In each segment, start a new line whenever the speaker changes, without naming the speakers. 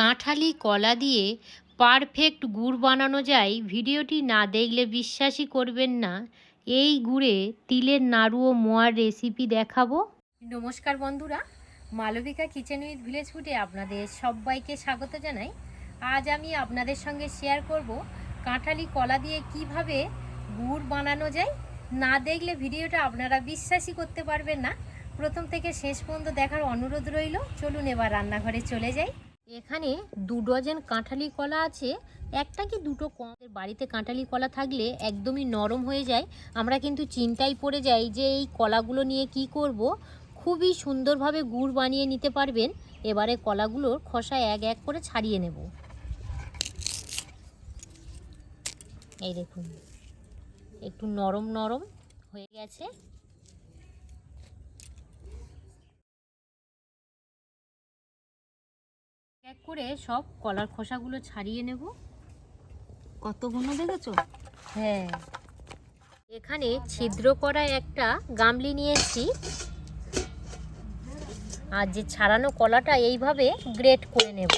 কাঁঠালি কলা দিয়ে পারফেক্ট গুড় বানানো যায়, ভিডিওটি না দেখলে বিশ্বাসই করবেন না। এই গুড়ে তিলের নাড়ু ও মোয়ার রেসিপি দেখাবো। নমস্কার বন্ধুরা, মালবিকা কিচেন উইথ ভিলেজ ফুডে আপনাদের সবাইকে স্বাগত জানাই। আজ আমি আপনাদের সঙ্গে শেয়ার করব কাঁঠালি কলা দিয়ে কীভাবে গুড় বানানো যায়। না দেখলে ভিডিওটা আপনারা বিশ্বাসই করতে পারবেন না। প্রথম থেকে শেষ পর্যন্ত দেখার অনুরোধ রইল। চলুন এবার রান্নাঘরে চলে যাই। এখানে দু ডজন কাঁঠালি কলা আছে। একটা কি দুটো কম? বাড়িতে কাঁঠালি কলা থাকলে একদমই নরম হয়ে যায়। আমরা কিন্তু চিন্তায় পড়ে যাই যে এই কলাগুলো নিয়ে কি করব। খুবই সুন্দরভাবে গুড় বানিয়ে নিতে পারবেন। এবারে কলাগুলোর খোসা এক এক করে ছাড়িয়ে নেব। এই দেখুন, একটু নরম নরম হয়ে গেছে এক করে সব কলার খোসাগুলো ছাড়িয়ে নেব।
কত কতগুলো দেখেছ?
হ্যাঁ। এখানে ছিদ্র করা একটা গামলি নিয়েছি আর যে ছাড়ানো কলাটা এইভাবে গ্রেট করে নেব।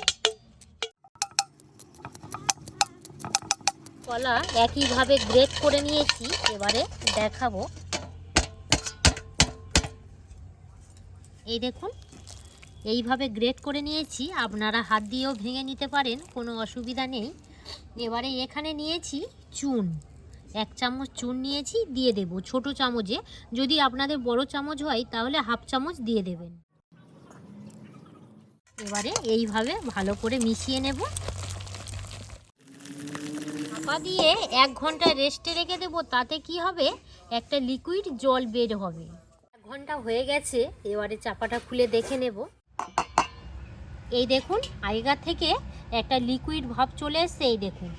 কলা একইভাবে গ্রেট করে নিয়েছি, এবারে দেখাবো। এই দেখুন এইভাবে গ্রেট করে নিয়েছি, আপনারা হাত দিয়েও ভেঙে নিতে পারেন, কোনো অসুবিধা নেই। এবারে এখানে নিয়েছি চুন। এক চামচ চুন নিয়েছি, দিয়ে দেব ছোট চামচে। যদি আপনাদের বড় চামচ হয়, তাহলে হাফ চামচ দিয়ে দেবেন। এবারে এইভাবে ভালো করে মিশিয়ে নেব। চাপা দিয়ে এক ঘণ্টা রেস্টে রেখে দেব, তাতে কি হবে? একটা লিকুইড জল বের হবে। এক ঘণ্টা হয়ে গেছে, এবারে চাপাটা খুলে দেখে নেব। এই দেখুন, আগেকার থেকে একটা লিকুইড ভাব চলে এসছে, এই দেখুন।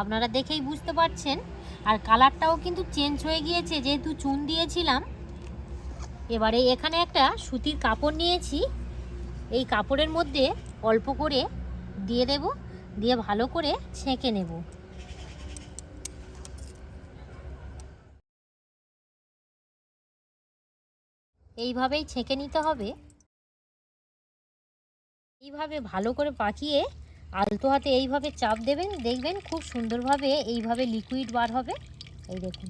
আপনারা দেখেই বুঝতে পারছেন। আর কালারটাও কিন্তু চেঞ্জ হয়ে গিয়েছে, যেহেতু চুন দিয়েছিলাম। এবারে এখানে একটা সুতির কাপড় নিয়েছি। এই কাপড়ের মধ্যে অল্প করে দিয়ে দেব, দিয়ে ভালো করে ছেঁকে নেব। এইভাবেই ছেঁকে নিতে হবে। এইভাবে ভালো করে পাকিয়ে আলতো হাতে এইভাবে চাপ দেবেন, দেখবেন খুব সুন্দরভাবে এইভাবে লিকুইড বার হবে। এই দেখুন।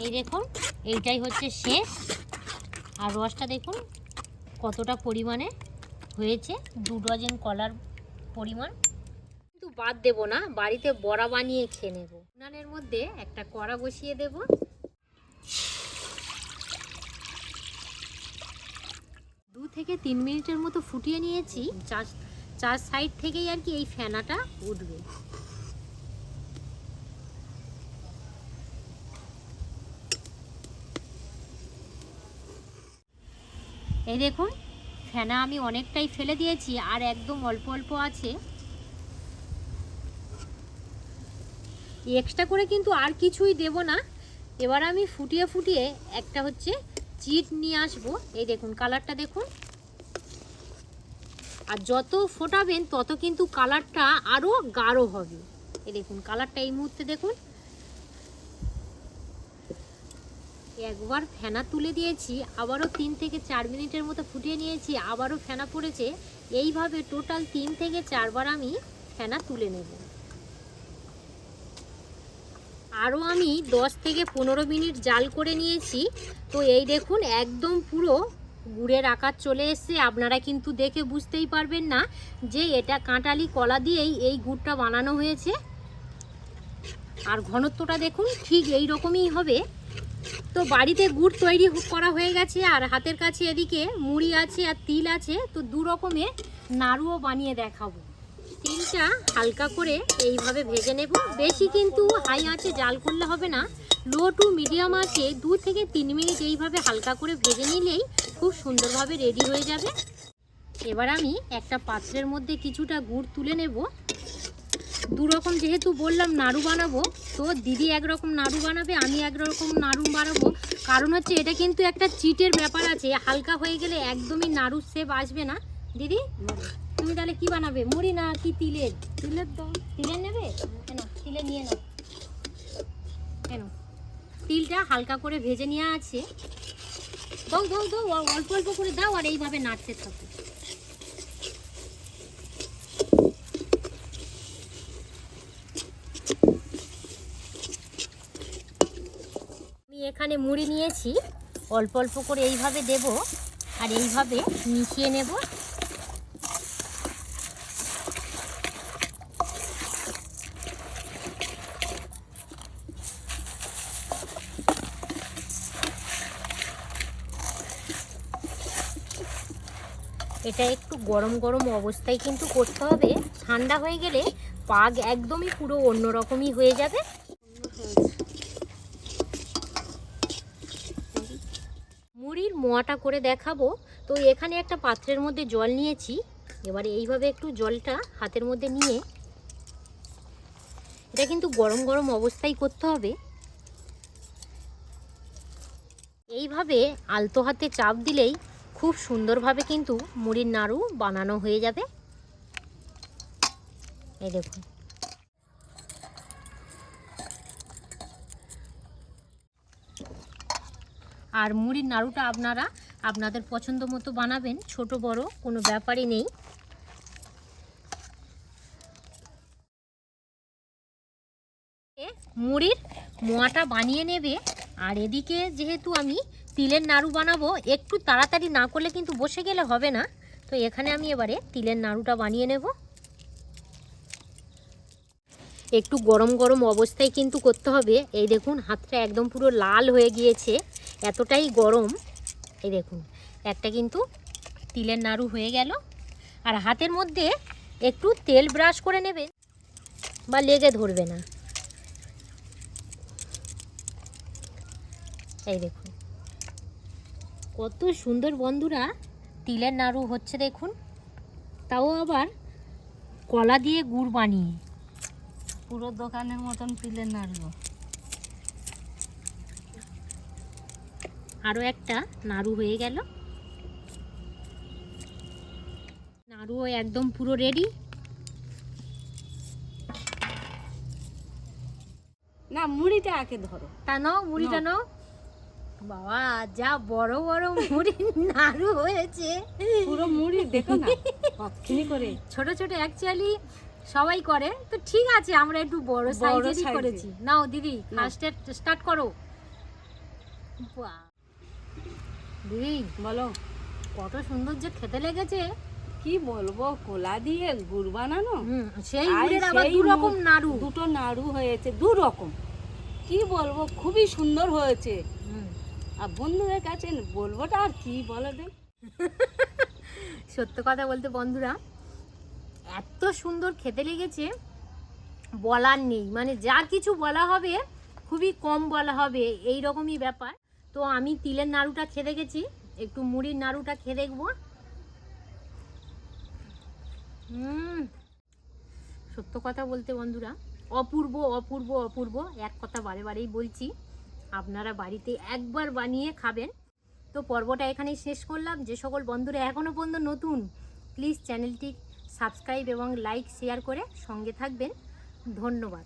এই দেখুন, এইটাই হচ্ছে শেষ। আর রসটা দেখুন, কতটা পরিমাণে হয়েছে। দু ডজন কলার পরিমাণ। কিন্তু বাদ দেব না, বাড়িতে বড়া বানিয়ে খেয়ে নেব। উনানের মধ্যে একটা কড়া বসিয়ে দেব। থেকে তিন মিনিটের মতো ফুটিয়ে নিয়েছি, চার চার সাইড থেকেই আর কি এই ফেনাটা উঠবে। এই দেখুন, ফেনা আমি অনেকটাই ফেলে দিয়েছি, আর একদম অল্প অল্প আছে। এক্সট্রা করে কিন্তু আর কিছুই দেব না। এবার আমি ফুটিয়ে ফুটিয়ে একটা হচ্ছে চিট নিয়ে আসব। এই দেখুন কালারটা দেখুন। আর যত ফোটাবেন, তত কিন্তু কালারটা আরও গাঢ় হবে। এই দেখুন কালারটা এই মুহূর্তে দেখুন। একবার ফেনা তুলে দিয়েছি, আবারও তিন থেকে চার মিনিটের মতো ফুটিয়ে নিয়েছি, আবারও ফেনা পড়েছে। এইভাবে টোটাল তিন থেকে চারবার আমি ফেনা তুলে নেব। আরও আমি দশ থেকে পনেরো মিনিট জাল করে নিয়েছি। তো এই দেখুন, একদম পুরো গুড়ের আকার চলে এসছে। আপনারা কিন্তু দেখে বুঝতেই পারবেন না যে এটা কাঁটালি কলা দিয়েই এই গুড়টা বানানো হয়েছে। আর ঘনত্বটা দেখুন, ঠিক এই রকমই হবে। তো বাড়িতে গুড় তৈরি করা হয়ে গেছে, আর হাতের কাছে এদিকে মুড়ি আছে আর তিল আছে। তো দু রকমের নাড়ুও বানিয়ে দেখাবো। তিলটা হালকা করে এইভাবে ভেজে নেব। বেশি কিন্তু হাই আঁচে জাল করলে হবে না। লো টু মিডিয়াম আঁচে দু থেকে তিন মিনিট এইভাবে হালকা করে ভেজে নিলেই খুব সুন্দরভাবে রেডি হয়ে যাবে। এবার আমি একটা পাত্রের মধ্যে কিছুটা গুড় তুলে নেব। দু রকম যেহেতু বললাম নাড়ু বানাবো, তো দিদি একরকম নাড়ু বানাবে, আমি একরকম নাড়ু বানাবো। কারণ হচ্ছে এটা কিন্তু একটা চিটের ব্যাপার আছে, হালকা হয়ে গেলে একদমই নাড়ুর শেপ আসবে না। দিদি? তুমি তাহলে কি বানাবে? মুড়ি না কি তিলের?
তিলের দাম।
তিলের নেবে? কেন? তিলে নিয়ে নাও। কেন? তিলটা হালকা করে ভেজে নেওয়া আছে। দাও দাও দাও অল্প অল্প করে দাও আর এইভাবে নাড়তে থাকো। আমি এখানে মুড়ি নিয়েছি। অল্প অল্প করে এইভাবে দেব আর এইভাবে মিশিয়ে নেব। এটা একটু গরম গরম অবস্থায় কিন্তু করতে হবে। ঠান্ডা হয়ে গেলে পাগ একদমই পুরো অন্যরকমই হয়ে যাবে। মুড়ির মোয়াটা করে দেখাবো। তো এখানে একটা পাত্রের মধ্যে জল নিয়েছি। এবারে এইভাবে একটু জলটা হাতের মধ্যে নিয়ে এটা কিন্তু গরম গরম অবস্থায় করতে হবে। এইভাবে আলতো হাতে চাপ দিলেই খুব সুন্দরভাবে কিন্তু মুড়ির নাড়ু বানানো হয়ে যাবে। এই দেখুন। আর মুড়ির নাড়ুটা আপনারা আপনাদের পছন্দ মতো বানাবেন, ছোট, বড়, কোনো ব্যাপারই নেই। মুড়ির মোয়াটা বানিয়ে নেবে, আর এদিকে যেহেতু আমি তিলের নাড়ু বানাবো। একটু তাড়াতাড়ি না করলে কিন্তু বসে গেলে হবে না। তো এখানে আমি এবারে তিলের নাড়ুটা বানিয়ে নেব। একটু গরম গরম অবস্থায় কিন্তু করতে হবে। এই দেখুন, হাতটা একদম পুরো লাল হয়ে গিয়েছে। এতটাই গরম। এই দেখুন, একটা কিন্তু তিলের নাড়ু হয়ে গেল। আর হাতের মধ্যে একটু তেল ব্রাশ করে নেবেন, বা লেগে ধরবে না। এই দেখুন। কত সুন্দর বন্ধুরা। তিলের নাড়ু হচ্ছে দেখুন। তাও আবার কলা দিয়ে গুড় বানিয়ে।
পুরো দোকানের মতন তিলের নাড়ু।
আরও একটা নাড়ু হয়ে গেল। নাড়ুও একদম পুরো রেডি
না মুড়িটা আগে ধরো।
তা নাও মুড়িটা নাও। বাবা যা বড় বড় মুড়ি নাড়ু হয়েছে।
পুরো মুড়ি দেখো না কতখানি করে।
ছোট ছোট অ্যাকচুয়ালি সবাই করে। তো ঠিক আছে আমরা একটু বড় সাইজেরই করেছি। নাও দিদি। ফার্স্টে স্টার্ট করো। দিদি
বলো।
কত সুন্দর যে খেতে লেগেছে।
কি বলব কোলা দিয়ে গুড় বানানো?
সেই গুড়ের আবার দু রকম নাড়ু।
দুটো নাড়ু হয়েছে দু রকম কি বলব খুবই সুন্দর হয়েছে।
হুম।
আর বন্ধুদের কাছে বলবোটা আর কি বলো দেখ।
সত্য কথা বলতে বন্ধুরা, এত সুন্দর খেতে লেগেছে, বলার নেই। মানে যা কিছু বলা হবে, খুবই কম বলা হবে এই রকমই ব্যাপার। তো আমি তিলের নাড়ুটা খেয়ে দেখেছি, একটু মুড়ির নাড়ুটা খেয়ে দেখব। হুম, সত্য কথা বলতে বন্ধুরা, অপূর্ব অপূর্ব অপূর্ব, এক কথা বারে বারেই বলছি। আপনারা বাড়িতে একবার বানিয়ে খাবেন। তো পর্বটা এখানেই শেষ করলাম। যে সকল বন্ধুরা এখনও পর্যন্ত নতুন প্লিজ চ্যানেলটি সাবস্ক্রাইব এবং লাইক শেয়ার করে সঙ্গে থাকবেন। ধন্যবাদ।